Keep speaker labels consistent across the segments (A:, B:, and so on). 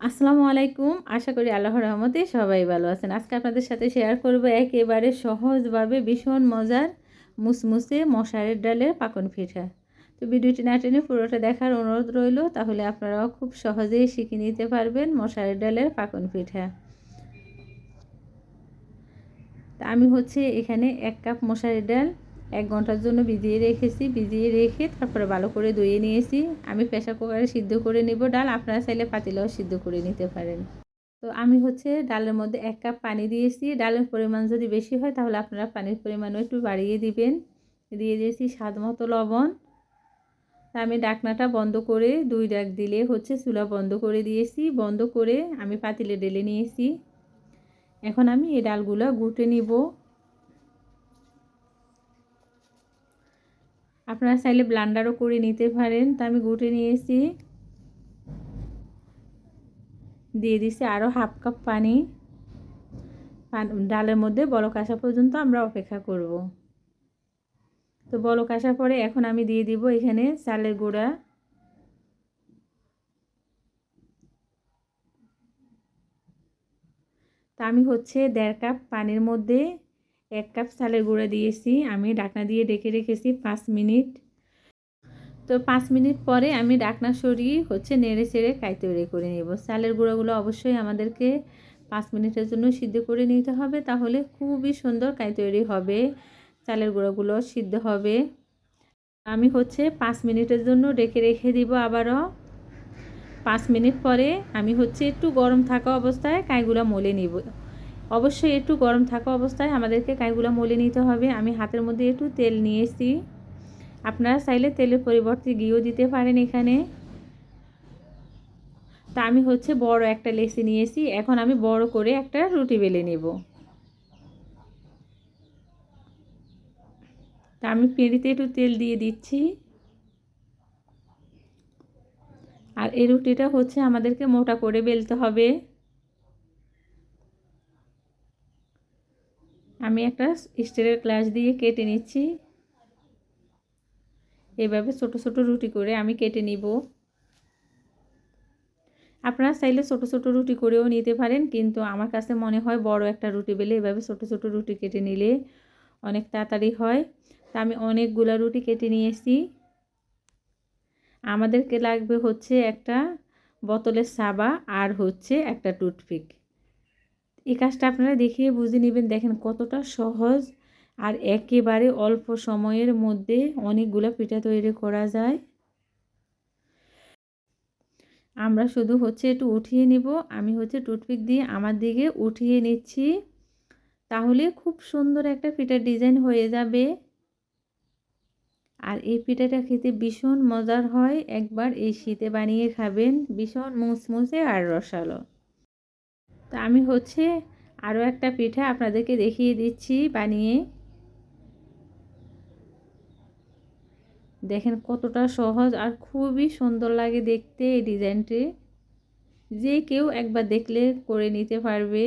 A: আসসালামু আলাইকুম। আশা করি আল্লাহর রহমতে সবাই ভালো আছেন। আজকে আপনাদের সাথে শেয়ার করব একেবারে সহজভাবে ভীষণ মজার মুসমুসে মশারের ডালের পাকন পিঠা। তো ভিডিওটি না টেনে পুরোটা দেখার অনুরোধ রইল, তাহলে আপনারাও খুব সহজেই শিখে নিতে পারবেন মশারের ডালের পাকন পিঠা। তা আমি হচ্ছে এখানে এক কাপ মশারির ডাল এক ঘণ্টার জন্য ভিজিয়ে রেখেছি, ভিজিয়ে রেখে তারপরে ভালো করে ধুয়ে নিয়েছি। আমি প্রেশার কুকারে সিদ্ধ করে নিব ডাল, আপনারা চাইলে পাতিলাও সিদ্ধ করে নিতে পারেন। তো আমি হচ্ছে ডালের মধ্যে এক কাপ পানি দিয়েছি। ডালের পরিমাণ যদি বেশি হয় তাহলে আপনারা পানির পরিমাণও একটু বাড়িয়ে দিবেন। দিয়ে দিয়েছি স্বাদ মতো লবণ। তা আমি ডাকনাটা বন্ধ করে দুই ডাক দিলে হচ্ছে চুলা বন্ধ করে দিয়েছি। বন্ধ করে আমি পাতিলে ঢেলে নিয়েছি। এখন আমি এই ডালগুলো গুটে নিব। আপনারা চাইলে ব্লান্ডারও করে নিতে পারেন। তা আমি গুটে নিয়েছি দিয়ে দিছি আরও হাফ কাপ পানি ডালের মধ্যে বলক আসা পর্যন্ত আমরা অপেক্ষা করব। তো বলক আসার পরে এখন আমি দিয়ে দিব এখানে চালের গুঁড়া। তা আমি হচ্ছে দেড় কাপ পানির মধ্যে এক কাপ চালের গুঁড়া দিয়েছি, আমি ডাকনা দিয়ে ডেকে রেখেছি পাঁচ মিনিট। তো পাঁচ মিনিট পরে আমি ডাকনা সরিয়ে হচ্ছে নেড়ে চেড়ে কাই তৈরি করে নেব। চালের গুঁড়োগুলো অবশ্যই আমাদেরকে পাঁচ মিনিটের জন্য সিদ্ধ করে নিতে হবে, তাহলে খুবই সুন্দর কাই তৈরি হবে। চালের গুঁড়োগুলো সিদ্ধ হবে। আমি হচ্ছে পাঁচ মিনিটের জন্য ডেকে রেখে দিব আবারও। পাঁচ মিনিট পরে আমি হচ্ছে একটু গরম থাকা অবস্থায় কাইগুলো মলে নিব। অবশ্যই একটু গরম থাকা অবস্থায় আমাদেরকে কাইগুলো মলে নিতে হবে। আমি হাতের মধ্যে একটু তেল নিয়েছি আপনারা চাইলে তেলের পরিবর্তে ঘিও দিতে পারেন এখানে। তা আমি হচ্ছে বড় একটা লেসি নিয়েছি এখন আমি বড় করে একটা রুটি বেলে নেব। তা আমি পেঁড়িতে একটু তেল দিয়ে দিচ্ছি। আর এই রুটিটা হচ্ছে আমাদেরকে মোটা করে বেলতে হবে। আমি একটা স্টিলের গ্লাস দিয়ে কেটে নিচ্ছি। এভাবে ছোট ছোট রুটি করে আমি কেটে নিব। আপনারা চাইলে ছোট ছোট রুটি করেও নিতে পারেন, কিন্তু আমার কাছে মনে হয় বড় একটা রুটি বেলে এভাবে ছোট ছোট রুটি কেটে নিলে অনেক তাড়াতাড়ি হয়। তা আমি অনেকগুলো রুটি কেটে নিয়েছি। আমাদেরকে লাগবে হচ্ছে একটা বোতলের সাবা আর হচ্ছে একটা টুথপিক। এই কাজটা আপনারা দেখিয়ে বুঝে নেবেন। দেখেন কতটা সহজ আর একেবারে অল্প সময়ের মধ্যে অনেকগুলো পিঠা তৈরি করা যায়। আমরা শুধু হচ্ছে একটু উঠিয়ে নিব। আমি হচ্ছে টুথপিক দিয়ে আমার দিকে উঠিয়ে নিচ্ছি। তাহলে খুব সুন্দর একটা পিঠার ডিজাইন হয়ে যাবে। আর এই পিঠাটা খেতে ভীষণ মজার হয়। একবার এই শীতে বানিয়ে খাবেন। ভীষণ মুসমুসে আর রসালো। তা আমি হচ্ছে আরও একটা পিঠা আপনাদেরকে দেখিয়ে দিচ্ছি বানিয়ে। দেখেন কতটা সহজ আর খুবই সুন্দর লাগে দেখতে এই ডিজাইনটি। যে কেউ একবার দেখলে করে নিতে পারবে।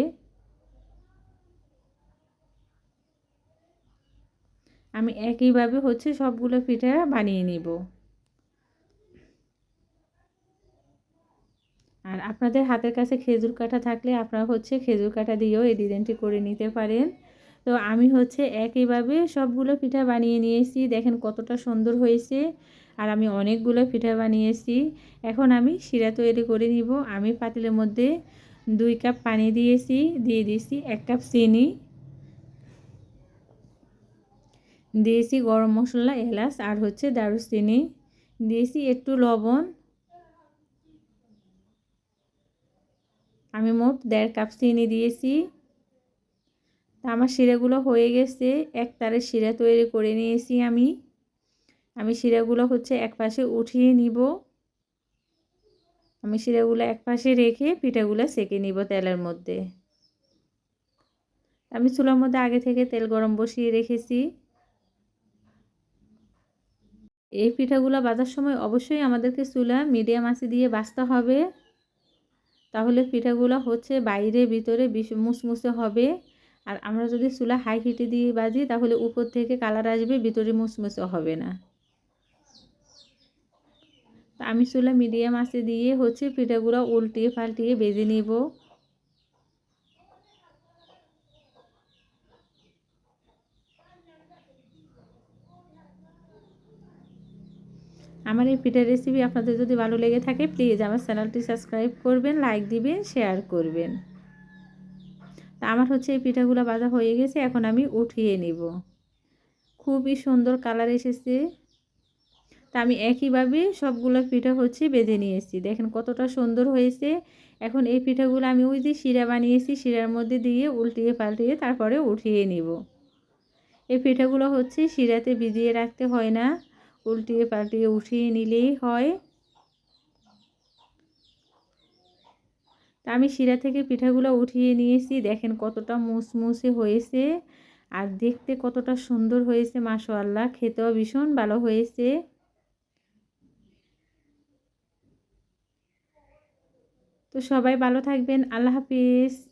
A: আমি একইভাবে হচ্ছে সবগুলো পিঠা বানিয়ে নিব। আর আপনাদের হাতের কাছে খেজুর কাঠা থাকলে আপনারা হচ্ছে খেজুর কাঠা দিয়েও এই ডিজাইনটি করে নিতে পারেন। তো আমি হচ্ছে একইভাবে সবগুলো পিঠা বানিয়ে নিয়েছি। দেখেন কতটা সুন্দর হয়েছে। আর আমি অনেকগুলো পিঠা বানিয়েছি। এখন আমি শিরা তৈরি করে নিব। আমি পাতিলের মধ্যে দুই কাপ পানি দিয়েছি, দিয়ে দিয়েছি এক কাপ চিনি। দিয়েছি গরম মশলা, এলাচ আর হচ্ছে দারুচিনি। দিয়েছি একটু লবণ। আমি মোট দেড় কাপ চিনি দিয়েছি। তা আমার শিরাগুলো হয়ে গেছে, এক তারের শিরা তৈরি করে নিয়েছি আমি। আমি শিরাগুলো হচ্ছে এক পাশে উঠিয়ে নিব। আমি শিরাগুলো এক পাশে রেখে পিঠাগুলো সেকে নিব তেলের মধ্যে। আমি চুলার মধ্যে আগে থেকে তেল গরম বসিয়ে রেখেছি। এই পিঠাগুলো বাজার সময় অবশ্যই আমাদেরকে চুলা মিডিয়াম আঁচে দিয়ে বাঁচতে হবে। তাহলে পিঠাগুলো হচ্ছে বাইরে, ভিতরে মুসমুসে হবে। আর আমরা যদি চুলা হাই হিটে দিয়ে বাজি, তাহলে উপর থেকে কালার আসবে, ভিতরে মুসমুসে হবে না। তা আমি চুলা মিডিয়াম আঁচে দিয়ে হচ্ছে পিঠাগুলো উল্টিয়ে পাল্টিয়ে বেজে নেব। আমার এই পিঠার রেসিপি আপনাদের যদি ভালো লেগে থাকে প্লিজ আমার চ্যানেলটি সাবস্ক্রাইব করবেন লাইক দিবেন শেয়ার করবেন। তা আমার হচ্ছে এই পিঠাগুলো বাজা হয়ে গেছে, এখন আমি উঠিয়ে নিব। খুবই সুন্দর কালার এসেছে। তা আমি একইভাবে সবগুলো পিঠা হচ্ছে বেঁধে নিয়েছি। দেখেন কতটা সুন্দর হয়েছে। এখন এই পিঠাগুলো আমি ওই যে শিরা বানিয়েছি, শিরার মধ্যে দিয়ে উল্টিয়ে পাল্টিয়ে তারপরে উঠিয়ে নিব। এই পিঠাগুলো হচ্ছে শিরাতে ভিজিয়ে রাখতে হয় না। উল্টিয়ে পাল্টিয়ে উঠিয়ে নিলেই হয়। আমি শিরা থেকে পিঠাগুলো উঠিয়ে নিয়েছি। দেখেন কতটা মুসমুসে হয়েছে আর দেখতে কতটা সুন্দর হয়েছে, মাশাআল্লাহ। খেতেও ভীষণ ভালো হয়েছে। তো সবাই ভালো থাকবেন। আল্লাহ হাফিজ।